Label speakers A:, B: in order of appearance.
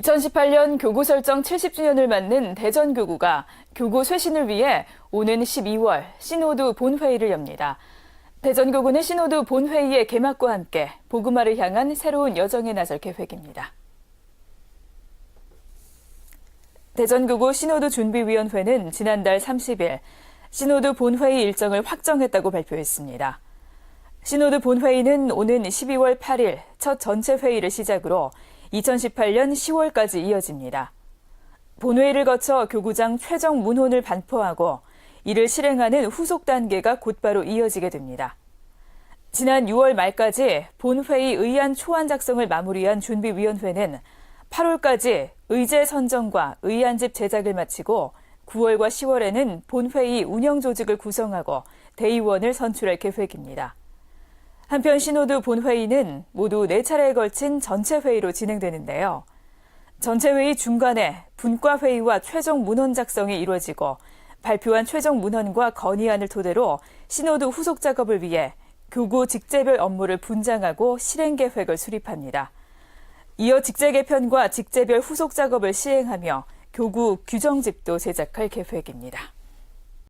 A: 2018년 교구 설정 70주년을 맞는 대전 교구가 교구 쇄신을 위해 오는 12월 신호두 본회의를 엽니다. 대전 교구는 신호두 본회의의 개막과 함께 복음화를 향한 새로운 여정에 나설 계획입니다. 대전 교구 신호두 준비위원회는 지난달 30일 신호두 본회의 일정을 확정했다고 발표했습니다. 신호드 본회의는 오는 12월 8일 첫 전체 회의를 시작으로 2018년 10월까지 이어집니다. 본회의를 거쳐 교구장 최종 문혼을 반포하고 이를 실행하는 후속 단계가 곧바로 이어지게 됩니다. 지난 6월 말까지 본회의 의안 초안 작성을 마무리한 준비위원회는 8월까지 의제 선정과 의안집 제작을 마치고 9월과 10월에는 본회의 운영 조직을 구성하고 대의원을 선출할 계획입니다. 한편 신호드 본회의는 모두 4차례에 걸친 전체 회의로 진행되는데요. 전체 회의 중간에 분과 회의와 최종 문헌 작성이 이루어지고 발표한 최종 문헌과 건의안을 토대로 신호드 후속 작업을 위해 교구 직제별 업무를 분장하고 실행 계획을 수립합니다. 이어 직제 개편과 직제별 후속 작업을 시행하며 교구 규정집도 제작할 계획입니다.